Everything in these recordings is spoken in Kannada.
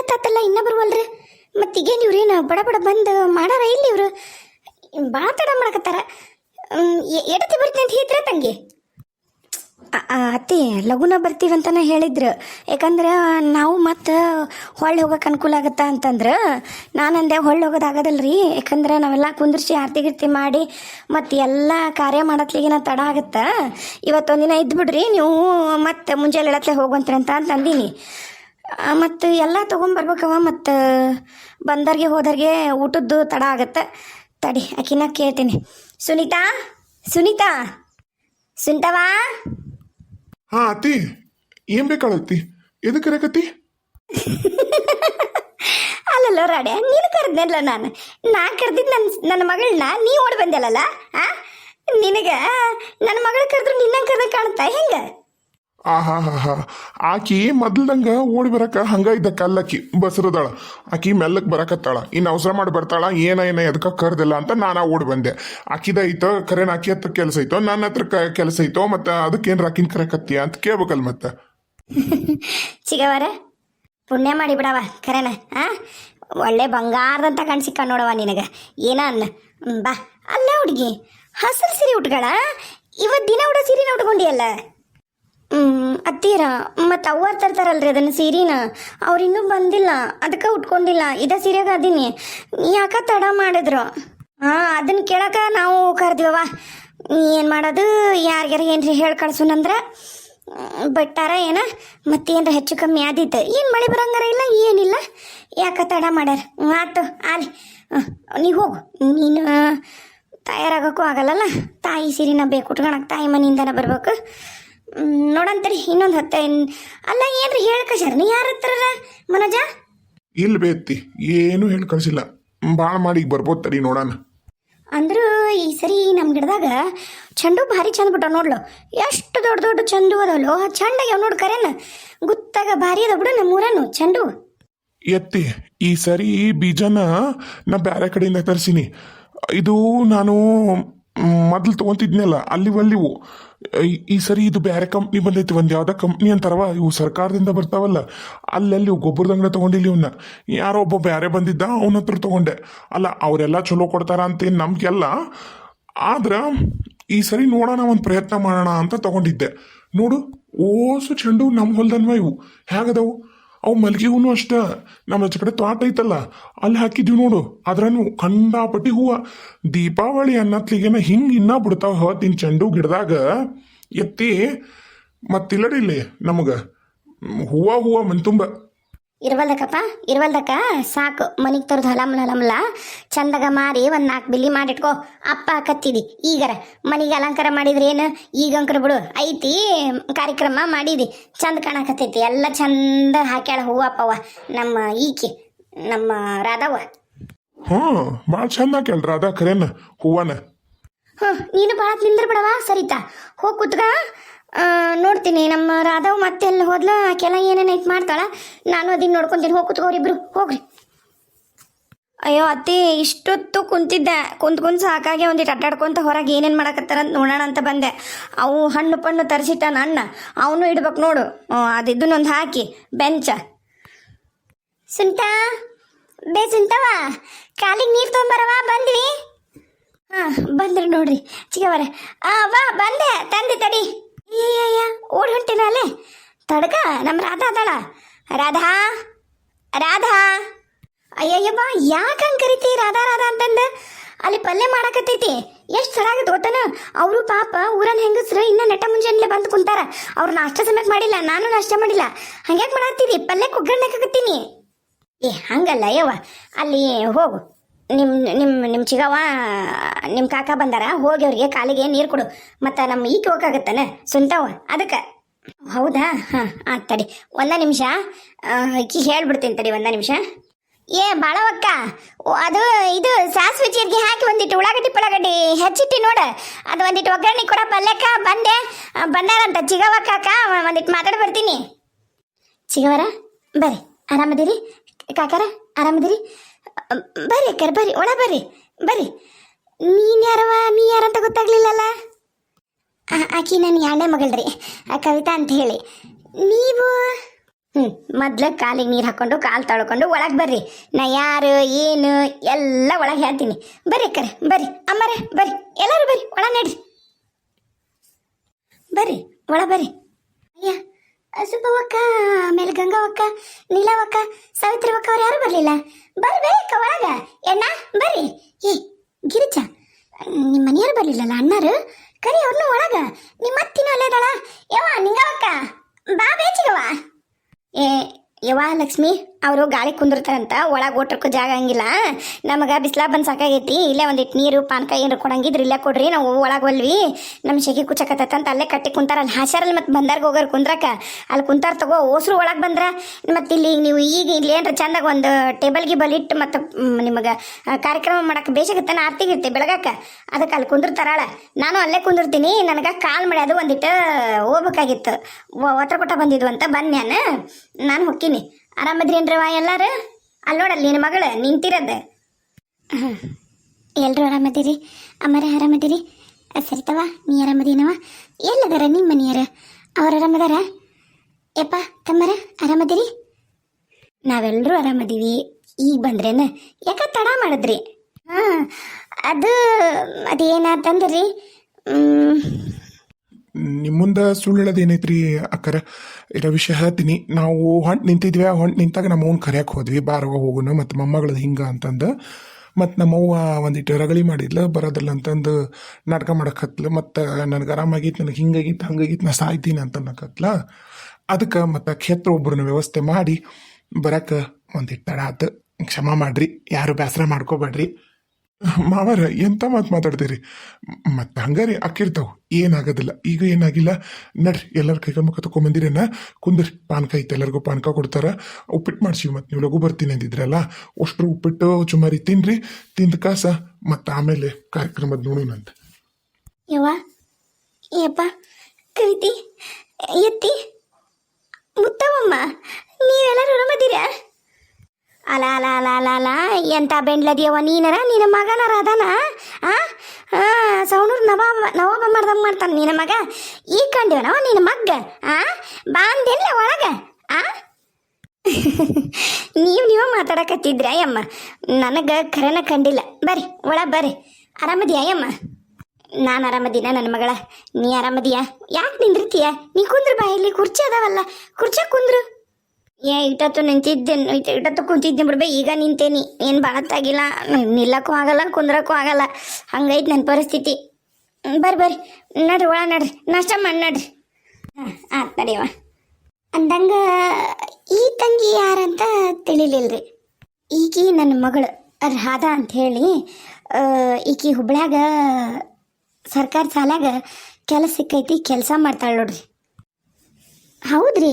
ಇಷ್ಟೊತ್ತಾತಲ್ಲ ಇನ್ನ ಬರ್ವಲ್ರಿ ಮತ್ತೀಗೇನು ಇವ್ರೇನು ಬಡ ಬಡ ಬಂದು ಮಾಡಾರ ಇಲ್ಲಿ ಇವರು? ಭಾಳ ತಡ ಮಾಡಕತ್ತಾರ. ಎಡತಿ ಬರ್ತೀನಿ ಅಂತ ಹೇಳಿದ್ರ ತಂಗಿ? ಅತ್ತೆ, ಲಗುನ ಬರ್ತೀವಂತನ ಹೇಳಿದ್ರು. ಯಾಕಂದ್ರೆ ನಾವು ಮತ್ತೆ ಹೊಳ್ಳಿ ಹೋಗಕ್ಕೆ ಅನುಕೂಲ ಆಗತ್ತಾ ಅಂತಂದ್ರೆ ನಾನಂದೆ ಹೊಳ್ಳಿ ಹೋಗೋದು ರೀ ಯಾಕಂದ್ರೆ ನಾವೆಲ್ಲ ಕುಂದಿರ್ಸಿ ಆರ್ತಿ ಗಿರ್ತಿ ಮಾಡಿ ಮತ್ತು ಎಲ್ಲ ಕಾರ್ಯ ಮಾಡತ್ಲಿಗಿನ ತಡ ಆಗತ್ತಾ? ಇವತ್ತೊಂದಿನ ಇದ್ದು ಬಿಡ್ರಿ ನೀವು ಮತ್ತೆ ಮುಂಜಾನೆ ಎಳತ್ಲೆ ಹೋಗುವಂತ್ರಿ ಅಂತ ಅಂದೀನಿ. ಮತ್ತು ಎಲ್ಲ ತೊಗೊಂಬರ್ಬೇಕವ ಮತ್ತು ಬಂದರ್ಗೆ ಹೋದರ್ಗೆ ಊಟದ್ದು ತಡ ಆಗತ್ತೆ. ತಡಿ ಆಕಿನ ಕೇಳ್ತೀನಿ. ಸುನೀತಾ ಸುನೀತಾ ಸುಂಟವಾ ಹಾ ಅತಿ ಏನ್ ಬೇಕಾಳತ್ತಿ ಎದಕ್ಕೆ ಕರೆಕತ್ತಿ ಅಲ್ಲಲ್ಲ ರಾಡೆ ನೀನು ಕರೆದ್ನಲ್ಲ ನಾನು. ನಾ ಕರೆದಿದ್ದು ನನ್ನ ನನ್ನ ಮಗಳನ್ನ ನೀ ಓಡಿ ಬಂದೆಲ್ಲಲ್ಲ ಆ? ನಿನಗೆ ನನ್ನ ಮಗಳು ಕರೆದ್ರು ನಿನ್ನಂಗೆ ಕರೆದ ಕಾಣ್ತಾ ಹೆಂಗೆ? ಆ ಹಾ ಹಾ ಆಕಿ ಮೊದ್ಲದಂಗ ಓಡಿ ಬರಕ ಹಂಗ ಇದ್ದ ಕಲ್ಲಕ್ಕಿ ಬಸರದಾಳ. ಆಕಿ ಮೆಲ್ಲಕ್ ಬರಕತ್ತಾಳ. ಇನ್ನು ಅವಸರ ಮಾಡಿ ಬರ್ತಾಳ. ಏನ ಏನ, ಎದಕ್ಕ ಕರ್ದಿಲ್ಲ ಅಂತ ನಾನು ಓಡಿ ಬಂದೆ. ಆಕಿದ ಐತೋ, ಕರೆನ್ ಆಕಿ ಹತ್ರ ಕೆಲಸ ಐತೋ, ನನ್ನ ಹತ್ರ ಕೆಲಸ ಐತೋ, ಮತ್ತೆ ಅದಕ್ಕೇನ್ ರಾಕಿನ್ ಕರಕತ್ತೀಯ ಅಂತ ಕೇಳ್ಬೇಕಲ್ ಮತ್ತೆ. ಸಿಗವರ ಪುಣ್ಯ ಮಾಡಿ ಬಿಡವ ಕರೆನ, ಆ? ಒಳ್ಳೆ ಬಂಗಾರದಂತ ಕಾಣ್ಸಿಕ್ಕ ನೋಡವ ನಿನಗೆ. ಏನ ಅನ್ನ ಬಾ. ಅಲ್ಲ ಹುಡುಗಿ ಹಸಿರು ಸೀರೆ ಉಟ್ಗಳ? ಇವತ್ತು ದಿನ ಉಡ ಸೀರೆನ ಉಟ್ಕೊಂಡಿಯಲ್ಲ? ಅತ್ತೀರ ಮತ್ತು ಅವ್ವಾರು ತರ್ತಾರಲ್ರಿ ಅದನ್ನ ಸೀರೆನ. ಅವ್ರಿನ್ನೂ ಬಂದಿಲ್ಲ, ಅದಕ್ಕೆ ಉಟ್ಕೊಂಡಿಲ್ಲ, ಇದ ಸೀರೆಗೆ ಅದೀನಿ. ಯಾಕ ತಡ ಮಾಡಿದ್ರು? ಹಾಂ ಅದನ್ನ ಕೇಳಕ ನಾವು ಕರೆದಿವವ ಏನು ಮಾಡೋದು? ಯಾರ್ಯಾರ ಏನ್ರಿ ಹೇಳಿ ಕಳ್ಸುನಂದ್ರ ಬಟ್ಟಾರ ಏನ? ಮತ್ತೇನ್ರ ಹೆಚ್ಚು ಕಮ್ಮಿ ಆದಿತ್ತು. ಏನು ಮಳೆ ಬರಂಗಾರ ಇಲ್ಲ, ಏನಿಲ್ಲ. ಯಾಕ ತಡ ಮಾಡ್ಯಾರ? ಆತು, ಆಲಿ. ನೀವು ಹೋಗು. ನೀನು ತಯಾರಾಗೋಕ್ಕೂ ಆಗಲ್ಲಲ್ಲ? ತಾಯಿ ಸೀರೆನ ಬೇಕು ಉಟ್ಕೊಳಕ್ ತಾಯಿ ಮನೆಯಿಂದನ ಬರ್ಬೇಕು. ನೋಡಂತರಿ ಇನ್ನೊಂದು ಹತ್ತ ಅಲ್ಲ ಏನ್ರಿ ಹೇಳ ಕಶಾರ ನೀ ಯಾರ ಹತ್ರ ಮನೋಜ? ಇಲ್ಲ ಬೇತಿ ಏನು ಹೇಳಿ ಕಳ್ಸಿಲ್ಲ. ಭಾಳ ಮಾಡಿ ಬರ್ಬೋದು ತಡಿ ನೋಡೋಣ ಅಂದ್ರು ಈ ಸರಿ ನಮ್ಮ ಗಿಡದಾಗ ಚೆಂಡು ಭಾರಿ ಚಂದ ಬಿಟ್ಟ ನೋಡ್ಲು. ಎಷ್ಟು ದೊಡ್ಡ ದೊಡ್ಡ ಚೆಂಡು ಅದಲ್ಲೋ ಆ ಯಾವ ನೋಡ್ ಕರೇನ. ಗುತ್ತಾಗ ಭಾರಿ ಅದ ಬಿಡು ನಮ್ಮೂರನು ಚೆಂಡು. ಎತ್ತಿ ಈ ಸರಿ ಬೀಜನ ನಾ ಬೇರೆ ಕಡೆಯಿಂದ ತರಿಸಿನಿ. ಇದು ನಾನು ಮೊದಲು ತೊಗೊಂತಿದ್ನಲ್ಲ, ಅಲ್ಲಿ ಒಲ್ಲಿವು. ಈ- ಸರಿ ಇದು ಬೇರೆ ಕಂಪ್ನಿ ಬಂದೈತಿ, ಒಂದು ಯಾವ್ದೋ ಕಂಪ್ನಿ ಅಂತಾರವ, ಇವು ಸರ್ಕಾರದಿಂದ ಬರ್ತಾವಲ್ಲ, ಅಲ್ಲಲ್ಲಿ ಗೊಬ್ಬರದ ಅಂಗಡಿ ತಗೊಂಡಿಲ್ಲ ಇವನ್ನ ಯಾರೋ ಒಬ್ಬ ಬೇರೆ ಬಂದಿದ್ದ, ಅವನ ಹತ್ರ ತಗೊಂಡೆ. ಅಲ್ಲ, ಅವರೆಲ್ಲ ಚಲೋ ಕೊಡ್ತಾರ ಅಂತ ನಮ್ಗೆಲ್ಲ, ಆದ್ರೆ ಈ ಸರಿ ನೋಡೋಣ, ಒಂದು ಪ್ರಯತ್ನ ಮಾಡೋಣ ಅಂತ ತಗೊಂಡಿದ್ದೆ. ನೋಡು, ಓಸು ಚೆಂಡು ನಮ್ಮ ಹೊಲ್ದನ್ವ ಇವು. ಹೇಗದವು ಅವು ಮಲ್ಗೆ ಹೂನು ಅಷ್ಟ. ನಮ್ಮ ಆಚೆ ಕಡೆ ತೋಟ ಐತಲ್ಲ, ಅಲ್ಲಿ ಹಾಕಿದ್ವಿ ನೋಡು. ಅದ್ರನು ಕಂಡಾಪಟ್ಟಿ ಹೂವ. ದೀಪಾವಳಿ ಅನ್ನತ್ಲಿಗೆನ ಹಿಂಗ್ ಇನ್ನ ಬಿಡ್ತಾವ ಹೊತ್ತಿನ ಚೆಂಡು ಗಿಡದಾಗ. ಎತ್ತಿ ಮತ್ತಿಲ್ಲಡಿಲ್ಲಿ ನಮಗ ಹೂವ ಹೂವ ಮನ್ತುಂಬ. ಇರ್ವಲ್ದಕ್ಕಪ್ಪ? ಇರ್ವಲ್ದಕ್ಕ? ಸಾಕು. ಮನಿಗೆ ತರದು ಹಲಮ್ಲ ಹಲಮ್ಲ. ಚಂದಾಗ ಮಾರಿ ಒಂದು ನಾಲ್ಕು ಬಿಲ್ಲಿ ಮಾಡಿಟ್ಕೋ. ಅಪ್ಪ ಕತ್ತಿದಿ. ಈಗರ ಮನೆಗೆ ಅಲಂಕಾರ ಮಾಡಿದ್ರೆ ಏನು? ಈಗ ಅಂಕರ್ ಬಿಡು. ಐತಿ ಕಾರ್ಯಕ್ರಮ ಮಾಡಿದಿ. ಚಂದ ಕಾಣಕತ್ತೈತಿ. ಎಲ್ಲ ಚಂದ ಹಾಕ್ಯಾಳ ಹೂವಪ್ಪವ ನಮ್ಮ ಈಕೆ ನಮ್ಮ ರಾಧವ್ವ. ಹ್ಞೂ ಭಾಳ ಚಂದ ಹಾಕ್ಯಾಳ ರಾಧಾ ಖರೇನ ಹೂವನ. ಹ್ಞೂ ನೀನು ಭಾಳ ನಿಂದ್ರ ಬಿಡವಾ ಸರಿತಾ? ಹೋಗಿ ಕುತ್ಕ. ನೋಡ್ತೀನಿ, ನಮ್ಮ ರಾಧವ್ ಮತ್ತೆ ಎಲ್ಲ ಹೋದ್ಲ, ಕೆಲ ಏನೇನು ಇದು ಮಾಡ್ತಾಳ, ನಾನು ಅದನ್ನ ನೋಡ್ಕೊಂತೀನಿ, ಹೋಗಿ ಕುತ್ಕೋರಿ ಇಬ್ರು, ಹೋಗ್ರಿ. ಅಯ್ಯೋ ಅತ್ತಿ, ಇಷ್ಟೊತ್ತು ಕುಂತಿದ್ದೆ, ಕುಂತ್ ಕುಂತ್ ಸಾಕಾಗಿ ಒಂದಿಟ್ಟು ಅಡ್ಡಾಡ್ಕೊಂತ ಹೊರಗೆ ಏನೇನು ಮಾಡಕತ್ತಾರ ಅಂತ ನೋಡೋಣ ಅಂತ ಬಂದೆ. ಅವು ಹಣ್ಣು ಪಣ್ಣು ತರಿಸಿಟ್ಟ ಅಣ್ಣ ಅವನು ಇಡ್ಬೇಕು ನೋಡು ಅದಿದ್ದನ್ನೊಂದು ಹಾಕಿ, ಬೆಂಚ. ಸುಂಟಾ ಬೇ ಸುಂಟವ ಕಾಲಿಗೆ ನೀರು ತೊಗೊಂಬರವಾ ಬಂದ್ವಿ? ಹಾ, ಬಂದ್ರಿ ನೋಡ್ರಿ, ಚಿಕ್ಕವರೇ. ಹಾಂ ವಾ ಬಂದೆ, ತಂದೆ, ತಡಿ. ಅಯ್ಯಯ್ಯ ಓಡಿ ಹೊಂಟಿನ ಅಲ್ಲೇ? ತಡ್ಕ ನಮ್ಮ ರಾಧಾ ಅದಾಳ. ರಾಧಾ ರಾಧಾ. ಅಯ್ಯಯ್ಯ ಬಾ ಯಾಕೆ ಹಂಗೆ ಕರಿತಿ? ರಾಧಾ ರಾಧಾ ಅಂತಂದ? ಅಲ್ಲಿ ಪಲ್ಯ ಮಾಡಕತ್ತೈತಿ. ಎಷ್ಟು ಸಲ ಆಗತ್ತೆ ಗೊತ್ತನ ಅವರು ಪಾಪ ಊರನ್ ಹೆಂಗಸ್ರು ಇನ್ನ ನೆಟ ಮುಂಜಾನೆ ಬಂದು ಕುಂತಾರ. ಅವ್ರು ನಾಷ್ಟ ಸಮಯಕ್ಕೆ ಮಾಡಿಲ್ಲ, ನಾನು ನಾಷ್ಟ ಮಾಡಿಲ್ಲ. ಹಂಗ್ಯಾಕೆ ಮಾಡತ್ತೀರಿ? ಪಲ್ಯ ಒಗ್ಗರಣೆ ಏ, ಹಂಗಲ್ಲ ಯವ್ವ. ಅಲ್ಲಿ ಹೋಗು. ನಿಮ್ಮ ನಿಮ್ಮ ನಿಮ್ಮ ಚಿಗವ್ವ ನಿಮ್ಮ ಕಾಕ ಬಂದಾರ, ಹೋಗಿ ಅವ್ರಿಗೆ ಕಾಲಿಗೆ ನೀರು ಕೊಡು. ಮತ್ತು ನಮ್ಮ ಈಕೆ ಹೋಗಾಗತ್ತಾನೆ? ಸುಂಟವ ಅದಕ್ಕೆ. ಹೌದಾ? ಹಾಂ ಆತ್ ತಡಿ. ಒಂದ ನಿಮಿಷ. ಈಕಿ ಹೇಳ್ಬಿಡ್ತೀನಿ ತಡಿ, ಒಂದ ನಿಮಿಷ. ಏ, ಬಾಳವಕ್ಕ, ಅದು, ಇದು ಸಾಸಿವೆ ಜೀರಿಗೆ ಹಾಕಿ ಒಂದಿಟ್ಟು ಉಳ್ಳಾಗಡ್ಡಿ ಪುಳಾಗಡ್ಡಿ ಹೆಚ್ಚಿಟ್ಟಿ ನೋಡು. ಅದು ಒಂದಿಟ್ಟು ಒಗ್ಗರಣೆ ಕೊಡ, ಪಲ್ಯಕ್ಕ, ಬಂದೆ. ಬಂದಾರಂತ ಚಿಗವ್ವ, ಕಾಕ ಒಂದಿಟ್ಟು ಮಾತಾಡಿ ಬರ್ತೀನಿ ಚಿಗವರ ಬರ್ರಿ. ಆರಾಮದಿರಿ? ಕಾಕಾರ, ಆರಾಮದಿರಿ? ಬರ್ರಿ ಕರೆ ಬರ್ರಿ ಒಳ ಬರ್ರಿ ಬರ್ರಿ ನೀನ್ ಯಾರವ ನೀ ಯಾರಂತ ಗೊತ್ತಾಗ್ಲಿಲ್ಲಲ್ಲ? ಆಕಿ ನನ್ನ ಎರಡನೇ ಮಗಳ್ರಿ, ಆ ಕವಿತಾ ಅಂತ ಹೇಳಿ. ನೀವು? ಹ್ಞೂ ಮೊದ್ಲು ಕಾಲಿಗೆ ನೀರು ಹಾಕೊಂಡು, ಕಾಲು ತೊಳ್ಕೊಂಡು ಒಳಗೆ ಬರ್ರಿ. ನಾ ಯಾರು, ಏನು, ಎಲ್ಲ ಒಳಗೆ ಹೇಳ್ತೀನಿ. ಬರ್ರಿ ಕರೆ ಬರ್ರಿ ಅಮ್ಮರ ಬರ್ರಿ ಎಲ್ಲರೂ ಬರ್ರಿ ಒಳ ನಡ್ರಿ. ಬರ್ರಿ ಒಳ ಬರ್ರಿ ಅಯ್ಯ ಸುಬ್ಬವಕ್ಕ ಆಮೇಲೆ ಗಂಗಾವಕ್ಕ ನೀಲವಕ್ಕ, ಸಾವಿತ್ರಿವಕ್ಕ ಅವ್ರು ಯಾರು ಬರಲಿಲ್ಲ. ಅಕ್ಕ ಒಳಗ. ಎಣ್ಣ, ಬರ್ರಿ. ಏ, ಗಿರಿಜ ನಿಮ್ಮ ಮನೆಯವ್ರು ಬರಲಿಲ್ಲಲ್ಲ ಅಣ್ಣಾರು? ಕರಿ ಅವ್ರನ್ನೂ ಒಳಗ. ನಿಮ್ಮ ಅತ್ತಿನ ಅಲ್ಲೇ ಇದಾಳ ಯವ್ವ, ನಿಂಗವಕ್ಕ. ಬಾ ಬೇಚಿಗವ ಏ ಯವ್ವ ಲಕ್ಷ್ಮಿ, ಅವರು ಗಾಳಿ ಕುಂದಿರ್ತಾರಂತ, ಒಳಗೆ ಓಟ್ರಕ್ಕೂ ಜಾಗ ಹಂಗಿಲ್ಲ. ನಮಗೆ ಬಿಸ್ಲಾ ಬಂದು ಸಾಕಾಗೈತಿ. ಇಲ್ಲೇ ಒಂದಿಟ್ಟು ನೀರು ಪಾನಕ ಏನಾರು ಕೊಡಂಗಿದ್ರೆ ಇಲ್ಲೇ ಕೊಡ್ರಿ, ನಾವು ಒಳಗೆ ಒಲ್ವಿ ನಮ್ಮ ಶೆಗಿ ಕುಚ್ಚಾಕತ್ತಂತ ಅಲ್ಲೇ ಕಟ್ಟಿ ಕುಂತಾರ. ಅಲ್ಲಿ ಹಾಸ್ಯಾರಲ್ಲಿ ಮತ್ತು ಬಂದಾರ್ಗೆ ಹೋಗೋರು ಕುಂದ್ರಕ ಅಲ್ಲಿ ಕುಂತಾರ ತಗೋ, ಓಸ್ರು ಒಳಗೆ ಬಂದ್ರೆ, ಮತ್ತು ಇಲ್ಲಿ ನೀವು ಈಗ ಇಲ್ಲಿ ಏನ್ರ ಚಂದಾಗ ಒಂದು ಟೇಬಲ್ ಬಲಿಟ್ಟು ಮತ್ತು ನಿಮಗೆ ಕಾರ್ಯಕ್ರಮ ಮಾಡಕ್ಕೆ ಆರ್ತಿಗೆ ಆರ್ತಿಗಿರ್ತೆ ಬೆಳಗಾಕ. ಅದಕ್ಕೆ ಅಲ್ಲಿ ಕುಂದಿರ್ತಾರಾಳ. ನಾನು ಅಲ್ಲೇ ಕುಂದಿರ್ತೀನಿ. ನನಗೆ ಕಾಲ್ ಮಾಡಿ ಅದು ಒಂದಿಟ್ಟು ಹೋಗ್ಬೇಕಾಗಿತ್ತು. ಒತ್ತರ ಕೊಟ್ಟ ಬಂದಿದ್ವು ಅಂತ ಬಂದ್ಯಾನ ನಾನು ಹೊಕ್ಕೀನಿ ಆರಾಮದ್ರೇನ್ರವ ಎಲ್ಲಾರು? ಅಲ್ಲಿ ನೋಡಲ್ಲ ನಿನ್ನ ಮಗಳು, ನಿಂತಿರೋದು. ಎಲ್ಲರೂ ಆರಾಮದಿರಿ? ಅಮ್ಮರ ಆರಾಮದಿರಿ? ಸರಿತವ ನೀ ಆರಾಮದೀನವ ಎಲ್ಲದಾರ ನಿಮ್ಮ ಮನೆಯರ ಅವ್ರು ಆರಾಮದಾರ? ಯಪ್ಪ, ತಮ್ಮರ ಆರಾಮದಿರಿ? ನಾವೆಲ್ಲರೂ ಆರಾಮದೀವಿ. ಈಗ ಬಂದ್ರೇನ? ಯಾಕ ತಡ ಮಾಡಿದ್ರಿ? ಹಾಂ, ಅದು, ಅದೇನಾತಂದ್ರಿ? ನಿಮ್ಮ ಮುಂದೆ ಸುಳ್ಳು ಅಕ್ಕರ? ಇರೋ ವಿಷಯ ಹೇಳ್ತೀನಿ. ನಾವು ಹೊಂಟು ನಿಂತಿದ್ವಿ, ಆ ಹೊಂಟು ನಿಂತಾಗ ನಮ್ಮ ಅವ್ನ ಕರೆಯಕ್ಕೆ ಹೋದ್ವಿ ಬಾರವ ಹೋಗೋಣ ಮತ್ತು ಮೊಮ್ಮಗಳದ್ದು ಹಿಂಗೆ ಅಂತಂದು. ಮತ್ತು ನಮ್ಮವ್ವ ಒಂದಿಟ್ಟು ರಗಳಿ ಮಾಡಿದ್ಲು ಬರೋದಿಲ್ಲ ಅಂತಂದು ನಾಟಕ ಮಾಡಕತ್ಲು, ಮತ್ತು ನನಗೆ ಆರಾಮಾಗಿತ್ತು ನನಗೆ ಹಿಂಗಾಗಿತ್ತು ಹಂಗಾಗಿತ್ತು ನಾ ಸಾಯ್ತೀನಿ ಅಂತ ಅನ್ನಕತ್ಲ. ಅದಕ್ಕೆ ಮತ್ತು ಕ್ಷೇತ್ರ ಒಬ್ಬರನ್ನ ವ್ಯವಸ್ಥೆ ಮಾಡಿ ಬರಕ್ಕೆ ಒಂದಿಟ್ಟು ತಡ ಆತು. ಕ್ಷಮ ಮಾಡ್ರಿ, ಯಾರು ಬೇಸರ ಮಾಡ್ಕೋಬೇಡ್ರಿ ಮಾವರ, ಎಂತ ಮಾತು ಮಾತಾಡ್ತೀರಿ? ಮತ್ತೆ ಹಂಗಾರಿ ಅಕ್ಕಿರ್ತಾವ್. ಏನಾಗೋದಿಲ್ಲ. ಈಗ ಏನಾಗಿಲ್ಲ? ನಡ್ರಿ, ಎಲ್ಲರ ಕೈಗ ಮುಖ ತಗೊಂಬಂದಿರೇನ ಕುಂದ್ರಿ. ಪಾನಕ ಐತೆ ಎಲ್ಲರಿಗೂ ಪಾನಕ ಕೊಡ್ತಾರ. ಉಪ್ಪಿಟ್ಟು ಮಾಡ್ಸಿವಿ ಮತ್ತು ನೀವು ಲಘು ಬರ್ತೀನಿ ಅಂದಿದ್ರಲ್ಲ, ಅಷ್ಟ್ರು ಉಪ್ಪಿಟ್ಟು ಚುಮಾರಿ ತಿನ್ರಿ. ತಿಂದ ಕಾಸ ಮತ್ತು ಆಮೇಲೆ ಕಾರ್ಯಕ್ರಮದ ನೋಡೋಣಂತ ಯವ್ವ, ಯಪ್ಪ, ಕವಿತಿ ಎತ್ತಿ ನೀವೆಲ್ಲರೂ ಆರಾಮದಿರಾ? ಅಲ ಅಲ ಅಲ ಅಲ ಅಲ. ಎಂತ ಬೆಂಡ್ಲದಿಯವ ನೀನರ? ನಿನ್ನ ಮಗನರ ಅದನ? ಆ? ಸೌಣೂರು ನವಾಬ ನವಾಬ ಮಾಡ್ದಂಗೆ ಮಾಡ್ತಾನೆ ನಿನ್ನ ಮಗ. ಈ ಕಂಡಿವನವ ನಿನ್ನ ಮಗ್ಗ? ಆ? ಬಾಂದೆಲ್ಲ ಒಳಗ? ಆ? ನೀವು ನೀವು ಮಾತಾಡಕತ್ತಿದ್ರ, ಅಯ್ಯಮ್ಮ. ನನಗೆ ಖರೇನ ಕಂಡಿಲ್ಲ. ಬರ್ರಿ ಒಳ ಬರ್ರಿ. ಆರಾಮದಿಯ, ಅಯ್ಯಮ್ಮ? ನಾನು ಆರಾಮದಿನ ನನ್ನ ಮಗಳ? ನೀ ಅರಾಮದಿಯಾ ಯಾಕೆ ನಿಂದಿರ್ತೀಯ ನೀ ಕುಂದ್ರ ಬಾ ಇಲ್ಲಿ ಕುರ್ಚಿ ಅದಾವಲ್ಲ. ಕುರ್ಚಿ ಕುಂದ್ರು. ಏ ಇಟತ್ತು ನಿಂತಿದ್ದೆ ಇಟತ್ತು ಕುಂತಿದ್ದೆ ಬಿಡ್ಬೇ, ಈಗ ನಿಂತೇನಿ. ಏನು ಬಾಳತ್ತಾಗಿಲ್ಲ ನಿಲ್ಲಕ್ಕೂ ಆಗಲ್ಲ, ಕುಂದ್ರಕ್ಕೂ ಆಗಲ್ಲ. ಹಂಗೈತೆ ನನ್ನ ಪರಿಸ್ಥಿತಿ. ಬರ್ರಿ ಬರ್ರಿ. ನಡ್ರಿ ಒಳ ನಡ್ರಿ. ನಾಷ್ಟ ಮಾಡಿ ನಡ್ರಿ. ಹಾಂ, ಆತ್ ನಡಿಯವ ಅಂದಂಗ, ಈ ತಂಗಿ ಯಾರಂತ ತಿಳಿಲಿಲ್ರಿ. ಈಕಿ ನನ್ನ ಮಗಳು, ರಾಧಾ ಅಂತ ಹೇಳಿ ಈಕಿ ಹುಬ್ಳ್ಯಾಗ ಸರ್ಕಾರಿ ಶಾಲ್ಯಾಗ ಕೆಲಸ ಸಿಕ್ಕೈತಿ, ಕೆಲಸ ಮಾಡ್ತಾಳೆ ನೋಡ್ರಿ. ಹೌದ್ರಿ.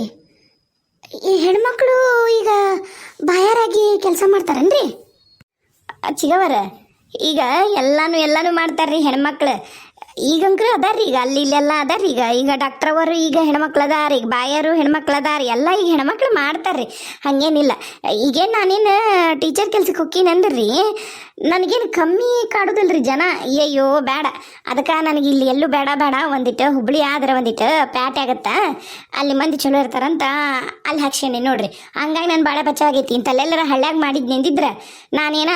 ಈ ಹೆಣ್ಮಕ್ಳು ಈಗ ಬಾಯಾರಾಗಿ ಕೆಲಸ ಮಾಡ್ತಾರನ್ರಿ? ಚಿಗವರ, ಈಗ ಎಲ್ಲಾನು ಎಲ್ಲಾನು ಮಾಡ್ತಾರ್ರಿ ಹೆಣ್ಮಕ್ಳು. ಈಗಂಕ್ರು ಅದಾರ್ರಿ, ಈಗ ಅಲ್ಲಿ ಇಲ್ಲೆಲ್ಲ ಅದಾರ್ರಿ. ಈಗ ಈಗ ಡಾಕ್ಟರ್ ಅವರು ಈಗ ಹೆಣ್ಮಕ್ಳು ಅದಾರ, ಈಗ ಬಾಯರು ಹೆಣ್ಮಕ್ಳು ಅದಾರ, ಎಲ್ಲ ಈಗ ಹೆಣ್ಮಕ್ಳು ಮಾಡ್ತಾರ್ರಿ. ಹಂಗೇನಿಲ್ಲ. ಈಗೇನು ನಾನೇನು ಟೀಚರ್ ಕೆಲ್ಸಕ್ಕೆ ಹೋಗ್ತೀನಂದ್ರಿ ನನಗೇನು ಕಮ್ಮಿ ಕಾಡೋದಿಲ್ರಿ ಜನ? ಅಯ್ಯೋ ಬೇಡ ಅದಕ್ಕೆ ನನಗೆ ಇಲ್ಲಿ ಎಲ್ಲೂ ಬೇಡ ಬೇಡ. ಒಂದಿಟ್ಟು ಹುಬ್ಳಿ ಆದ್ರೆ ಒಂದಿಟ್ಟು ಪ್ಯಾಟೆ ಆಗುತ್ತಾ? ಅಲ್ಲಿ ಮಂದಿ ಚಲೋ ಇರ್ತಾರಂತ ಅಲ್ಲಿ ಹಾಕ್ಸೇನೆ ನೋಡ್ರಿ. ಹಂಗಾಗಿ ನಾನು ಭಾಳ ಬಚ್ಚಾಗೈತಿ. ಇಂಥಲ್ಲೆಲ್ಲರ ಹಳ್ಳ್ಯಾಗ ಮಾಡಿದ್ದು ನಿಂದಿದ್ರೆ. ನಾನೇನ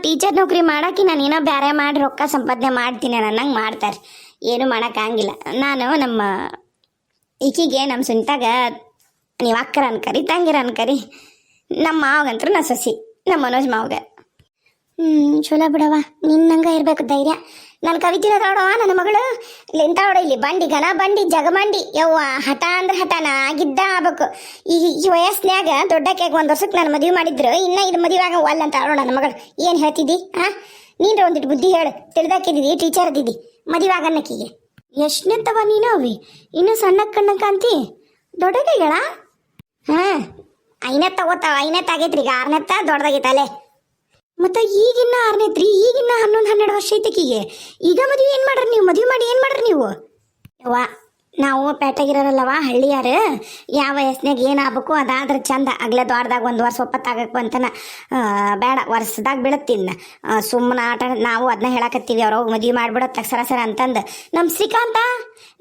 ಟೀಚರ್ ನೌಕರಿ ಮಾಡಾಕಿ ನಾನೇನೋ ಬೇರೆ ಮಾಡಿ ರೊಕ್ಕ ಸಂಪಾದನೆ ಮಾಡ್ತೀನಿ ನನ್ನಂಗೆ ಮಾಡ್ತಾರೆ. ಏನು ಮಾಡೋಕ್ಕಾಗಿಲ್ಲ ನಾನು ನಮ್ಮ ಈಕಿಗೆ ನಮ್ಮ ಸುಂಟಾಗ ನೀವು ಅಕ್ಕರ ಅನ್ಕರಿ ತಂಗಿರ ಅನ್ಕರಿ ನಮ್ಮ ಮಾವಗಂತೂ ನಾ ಸಸಿ. ನಮ್ಮ ಮನೋಜ್ ಮಾವಗ. ಹ್ಞೂ ಚಲೋ ಬಿಡವ ನಿನ್ನಂಗ ಇರ್ಬೇಕು ಧೈರ್ಯ. ನನ್ನ ಕವಿತಿನ ನೋಡವ ನನ್ನ ಮಗಳು. ಎಂತ ನೋಡ ಇಲ್ಲಿ, ಬಂಡಿ, ಘನ ಬಂಡಿ ಜಗಮಂಡಿ ಯವ್ವ, ಹಠ ಅಂದ್ರೆ ಹಠನ ಆಗಿದ್ದ ಆಗ್ಬೇಕು. ಈ ಈ ದೊಡ್ಡಕ್ಕಾಗ ಒಂದು ವರ್ಷಕ್ಕೆ ನಾನು ಮದುವೆ ಮಾಡಿದ್ರು, ಇನ್ನ ಇದು ಮದುವೆ ಆಗ ಒಲ್ಲ ಅಂತ ನೋಡ ನನ್ನ ಮಗಳು. ಏನು ಹೇಳ್ತಿದ್ದಿ, ಹಾ? ನೀನ್ರ ಒಂದಿಟ್ಟು ಬುದ್ಧಿ ಹೇಳು. ತಿಳಿದಾಕಿದ್ದಿ ಟೀಚರ್ ಅದಿದ್ದಿ. ಮದುವೆ ಆಗನ್ನಕ್ಕಿಗೆ. ಎಷ್ಟನೆತ್ತವ ನೀನು ಅವಿ? ಇನ್ನು ಸಣ್ಣ ಕಣ್ಣ ಕಾಂತಿ ದೊಡ್ಡಕ್ಕಾಗಳ ಹಾಂ. ಐನತ್ತ ಓದ್ತಾವ ಐನತ್ತ ಆಗೈತ್ರಿ ಈಗ ಆರ್ನೆತ್ತ ದೊಡ್ಡದಾಗೈತಲೆ. ಮತ್ತೆ ಈಗಿನ್ನ ಆರನೇತ್ರಿ ಈಗಿನ್ನ ಹನ್ನೊಂದು, ಹನ್ನೆರಡು ವರ್ಷ ಐತಕಿಗೆ ಈಗ ಮದುವೆ ಏನು ಮಾಡ್ರಿ ನೀವು? ಮದುವೆ ಮಾಡಿ ಏನು ಮಾಡ್ರಿ ನೀವು? ಯವ್ವ, ನಾವು ಪೇಟೆಗಿರೋರಲ್ಲವ ಹಳ್ಳಿಯಾರ. ಯಾವ ವಯಸ್ಸಿನಾಗ ಏನಾಗಬೇಕು ಅದಾದ್ರೆ ಚಂದ. ಅಗ್ಲೆ ದ್ವಾರದಾಗ ಒಂದು ವರ್ಷ ಒಪ್ಪತ್ತಾಗಬೇಕು ಅಂತನ ಬೇಡ, ವರ್ಷದಾಗ ಬೀಳತ್ತಿನ್ನ ಸುಮ್ಮನೆ ಆಟ, ನಾವು ಅದನ್ನ ಹೇಳಕತ್ತೀವಿ. ಅವ್ರ ಮದುವೆ ಮಾಡ್ಬಿಡತ್ತ ಸರ ಸರ ಅಂತಂದು. ನಮ್ಮ ಶ್ರೀಕಾಂತ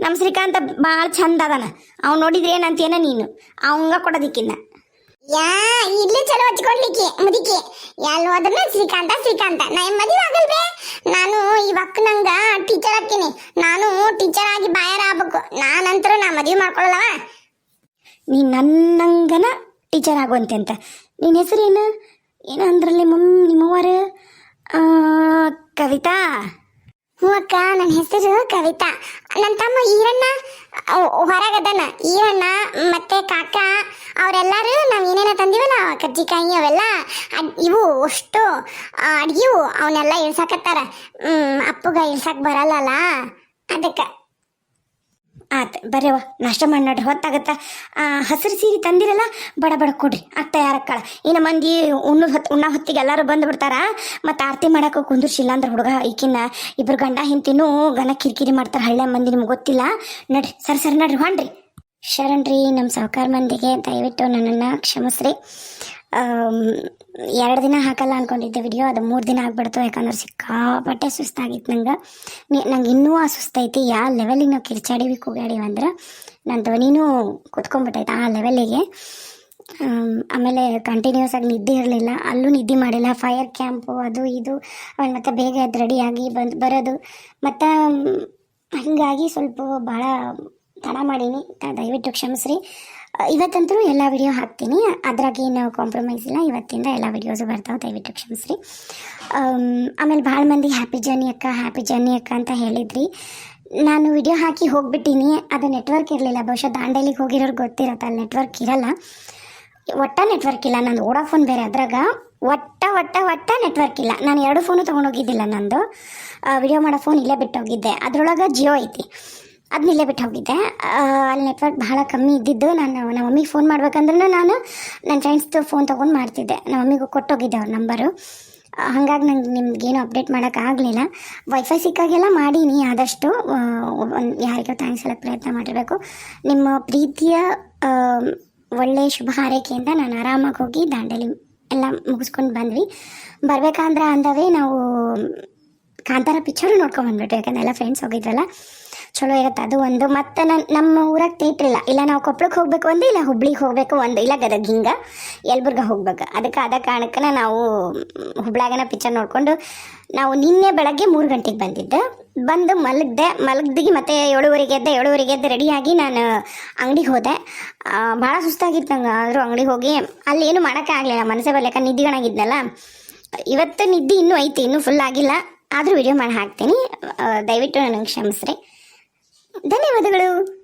ನಮ್ಮ ಶ್ರೀಕಾಂತ ಭಾಳ ಚಂದ ಅದಾನ. ಅವ್ನು ನೋಡಿದ್ರೆ ಏನಂತೇನ ನೀನು? ಅವಂಗ ಕೊಡೋದಿಕ್ಕಿನ್ನ. ಯಾ ಇಡ್ಲಿ ಚಲೋ ಹಚ್ಕೊಡ್ಲಿಕ್ಕೆ ಮುದಿಕೆ ಎಲ್ಲಿ ಹೋದ್ರೂ ಶ್ರೀಕಾಂತ ಶ್ರೀಕಾಂತ. ನಾ ಮದುವೆ ಆಗಲ್ವೇ? ನಾನು ಇವಾಗ ನಂಗ ಟೀಚರ್ ಆಗ್ತೀನಿ. ನಾನು ಟೀಚರ್ ಆಗಿ ಬಾಯರ್ ಆಗ್ಬೇಕು. ನಾನಂತರ ನಾ ಮದುವೆ ಮಾಡ್ಕೊಳ್ಳಲ್ಲವ ನೀ ನನ್ನಂಗನ ಟೀಚರ್ ಆಗುವಂತೆ ಅಂತ. ನಿನ್ನ ಹೆಸರೇನು? ಏನು ಅಂದ್ರಲ್ಲಿ ಮಮ್ ನಿಮ್ಮವರು ಕವಿತಾ? ಹ್ಞೂ ಅಕ್ಕ ನನ್ನ ಹೆಸರು ಕವಿತಾ. ನನ್ನ ತಮ್ಮ ಈರಣ್ಣ ಹೊರಗದನ. ಈರಣ್ಣ ಮತ್ತೆ ಕಾಕ, ಅವರೆಲ್ಲರೂ ನಾವು ಏನೇನ ತಂದಿವಲ್ಲ ಕಜ್ಜಿಕಾಯಿ ಅವೆಲ್ಲ. ಇವು ಅಷ್ಟು ಅಡ್ಗಿವು ಅವನ್ನೆಲ್ಲ ಇಳ್ಸಾಕತ್ತಾರ. ಅಪ್ಪಗ ಇಳ್ಸಾಕ್ ಬರಲ್ಲಲ್ಲ ಅದಕ್ಕೆ ಆತ ಬರ್ಯವ ನಾಷ್ಟ ಮಾಡಿ ಹೊತ್ತಾಗತ್ತ? ಹಸಿರು ಸೀರೆ ತಂದಿರಲ್ಲ? ಬಡ ಬಡ ಕೊಡ್ರಿ ಅತ್ತ ತಯಾರಕ್ಕಳ. ಇನ್ನು ಮಂದಿ ಉಣ್ಣದ ಹೊತ್ತು ಉಣ್ಣ ಹೊತ್ತಿಗೆ ಎಲ್ಲರೂ ಬಂದು ಬಿಡ್ತಾರ. ಮತ್ತು ಆರತಿ ಮಾಡಕ್ಕೆ ಕುಂದಿರ್ಸಿಲ್ಲ ಅಂದ್ರೆ ಹುಡುಗ ಈಕಿನ್ನ ಇಬ್ರು ಗಂಡ ಹಿಂತಿನೂ ಗನ ಕಿರಿಕಿರಿ ಮಾಡ್ತಾರೆ ಹಳ್ಳಿ ಮಂದಿ ನಿಮ್ಗೆ ಗೊತ್ತಿಲ್ಲ. ನಡ್ರಿ, ಸರಿ ಸರಿ, ನಡ್ರಿ, ಹೊಂಡ್ರಿ. ಶರಣ್ರಿ ನಮ್ಮ ಸಾವುಕಾರ ಮಂದಿಗೆ ದಯವಿಟ್ಟು ನನ್ನನ್ನು ಕ್ಷಮಿಸ್ರಿ. ಎರಡು ದಿನ ಹಾಕಲ್ಲ ಅನ್ಕೊಂಡಿದ್ದೆ ವಿಡಿಯೋ ಅದು ಮೂರು ದಿನ ಆಗ್ಬಿಡ್ತು ಯಾಕಂದ್ರೆ ಸಿಕ್ಕಾಪಟ್ಟೆ ಸುಸ್ತಾಗಿತ್ತು ನಂಗೆ. ನಂಗೆ ಇನ್ನೂ ಆ ಸುಸ್ತೈತಿ ಯಾವ ಲೆವೆಲಿಗೆ ನಾವು ಕಿರ್ಚಾಡಿವಿ ಕೂಗಾಡಿವಿ ಅಂದ್ರೆ ನನ್ನ ಧ್ವನಿನೂ ಕುತ್ಕೊಂಡ್ಬಿಟ್ಟೈತೆ ಆ ಲೆವೆಲಿಗೆ ಆಮ್, ಆಮೇಲೆ ಕಂಟಿನ್ಯೂಸ್ ಆಗಿ ನಿದ್ದೆ ಇರಲಿಲ್ಲ ಅಲ್ಲೂ ನಿದ್ದೆ ಮಾಡಿಲ್ಲ. ಫೈರ್ ಕ್ಯಾಂಪು ಅದು ಇದು ಆಮೇಲೆ ಮತ್ತೆ ಬೇಗ ಅದು ರೆಡಿಯಾಗಿ ಬಂದು ಬರೋದು. ಮತ್ತು ಹಾಗಾಗಿ ಸ್ವಲ್ಪ ಭಾಳ ತಡ ಮಾಡೀನಿ. ದಯವಿಟ್ಟು ಕ್ಷಮಿಸ್ರಿ. ಇವತ್ತಂತೂ ಎಲ್ಲ ವಿಡಿಯೋ ಹಾಕ್ತೀನಿ. ಅದ್ರಾಗ ಏನು ಕಾಂಪ್ರಮೈಸ್ ಇಲ್ಲ. ಇವತ್ತಿಂದ ಎಲ್ಲ ವಿಡಿಯೋಸು ಬರ್ತಾವೆ. ದಯವಿಟ್ಟು ಕ್ಷಮಿಸ್ರಿ. ಆಮೇಲೆ ಭಾಳ ಮಂದಿ ಹ್ಯಾಪಿ ಜರ್ನಿ ಅಕ್ಕ ಹ್ಯಾಪಿ ಜರ್ನಿ ಅಕ್ಕ ಅಂತ ಹೇಳಿದ್ರಿ. ನಾನು ವಿಡಿಯೋ ಹಾಕಿ ಹೋಗ್ಬಿಟ್ಟಿನಿ. ಅದು ನೆಟ್ವರ್ಕ್ ಇರಲಿಲ್ಲ. ಬಹುಶಃ ದಾಂಡೇಲಿಗೆ ಹೋಗಿರೋರು ಗೊತ್ತಿರತ್ತೆ. ಅಲ್ಲಿ ನೆಟ್ವರ್ಕ್ ಇರಲ್ಲ. ಒಟ್ಟ ನೆಟ್ವರ್ಕ್ ಇಲ್ಲ. ನಂದು ಓಡಾಫೋನ್ ಬೇರೆ. ಅದ್ರಾಗ ಒಟ್ಟ ಒಟ್ಟ ಒಟ್ಟ ನೆಟ್ವರ್ಕ್ ಇಲ್ಲ. ನಾನು ಎರಡು ಫೋನು ತೊಗೊಂಡೋಗಿದ್ದಿಲ್ಲ ನಂದು. ವಿಡಿಯೋ ಮಾಡೋ ಫೋನ್ ಇಲ್ಲೇ ಬಿಟ್ಟೋಗಿದ್ದೆ. ಅದ್ರೊಳಗೆ ಜಿಯೋ ಐತಿ. ಅದನ್ನ ಇಲ್ಲೇ ಬಿಟ್ಟು ಹೋಗಿದ್ದೆ ಅಲ್ಲಿ ನೆಟ್ವರ್ಕ್ ಬಹಳ ಕಮ್ಮಿ ಇದ್ದಿದ್ದು ನಾನು ನಮ್ಮ ಮಮ್ಮಿಗೆ ಫೋನ್ ಮಾಡ್ಬೇಕಂದ್ರೂ ನಾನು ನನ್ನ ಫ್ರೆಂಡ್ಸ್ದು ಫೋನ್ ತೊಗೊಂಡು ಮಾಡ್ತಿದ್ದೆ. ನಮ್ಮ ಮಮ್ಮಿಗೂ ಕೊಟ್ಟೋಗಿದ್ದೆ ಅವ್ರ ನಂಬರು ಹಾಗಾಗಿ ನಂಗೆ ನಿಮ್ಗೇನು ಅಪ್ಡೇಟ್ ಮಾಡೋಕ್ಕಾಗಲಿಲ್ಲ ವೈಫೈ ಸಿಕ್ಕಾಗೆಲ್ಲ ಮಾಡೀನಿ ಆದಷ್ಟು. ಯಾರಿಗೋ ಥ್ಯಾಂಕ್ಸ್ ಹೇಳಕ್ಕೆ ಪ್ರಯತ್ನ ಮಾಡಿರಬೇಕು. ನಿಮ್ಮ ಪ್ರೀತಿಯ ಒಳ್ಳೆ ಶುಭ ಹಾರೈಕೆಯಿಂದ ನಾನು ಆರಾಮಾಗಿ ಹೋಗಿ ದಾಂಡೇಲಿ ಎಲ್ಲ ಮುಗಿಸ್ಕೊಂಡು ಬಂದ್ವಿ. ಬರಬೇಕಂದ್ರೆ ಅಂದವೇ ನಾವು ಕಾಂತಾರ ಪಿಕ್ಚರು ನೋಡ್ಕೊಂಡು ಬಂದ್ಬಿಟ್ಟು ಯಾಕಂದ್ರೆ ಎಲ್ಲ ಫ್ರೆಂಡ್ಸ್ ಹೋಗಿದ್ರಲ್ಲ ಚಲೋ ಇರುತ್ತೆ. ಅದು ಒಂದು. ಮತ್ತೆ ನನ್ನ ನಮ್ಮ ಊರಾಗ ಥಿಯೇಟ್ರ್ ಇಲ್ಲ. ಇಲ್ಲ ನಾವು ಕೊಪ್ಪಳಕ್ಕೆ ಹೋಗ್ಬೇಕು ಒಂದು, ಇಲ್ಲ ಹುಬ್ಳಿಗೆ ಹೋಗ್ಬೇಕು ಒಂದು. ಇಲ್ಲ ಗದಗ ಹಿಂಗೆ, ಯಲ್ಬುರ್ಗ ಹೋಗ್ಬೇಕು. ಅದಕ್ಕೆ ಆದ ಕಾರಣಕ್ಕೆ ನಾವು ಹುಬ್ಳಾಗನ ಪಿಕ್ಚರ್ ನೋಡಿಕೊಂಡು ನಾವು ನಿನ್ನೆ ಬೆಳಗ್ಗೆ ಮೂರು ಗಂಟೆಗೆ ಬಂದಿದ್ದೆ. ಬಂದು ಮಲಗ್ದೆ, ಮಲಗ್ದಿಗೆ ಮತ್ತೆ ಏಳುವರೆಗೆ ಎದ್ದೆ, ಏಳುವರೆಗೆ ಎದ್ದು ರೆಡಿಯಾಗಿ ನಾನು ಅಂಗಡಿಗೆ ಹೋದೆ. ಭಾಳ ಸುಸ್ತಾಗಿತ್ತು ನಂಗೆ. ಆದರೂ ಅಂಗಡಿಗೆ ಹೋಗಿ ಅಲ್ಲಿ ಏನು ಮಾಡೋಕ್ಕಾಗಲಿಲ್ಲ ಮನಸ್ಸೇ ಬರ್ಲಿಕ್ಕೆ ನಿದ್ದಿಗಣಾಗಿದ್ನಲ್ಲ ಇವತ್ತು ನಿದ್ದೆ ಇನ್ನೂ ಐತಿ, ಇನ್ನೂ ಫುಲ್ ಆಗಿಲ್ಲ. ಆದರೂ ವಿಡಿಯೋ ಮಾಡಿ ಹಾಕ್ತೀನಿ. ದಯವಿಟ್ಟು ನನಗೆ ಕ್ಷಮಿಸ್ರಿ. ಧನ್ಯವಾದಗಳು.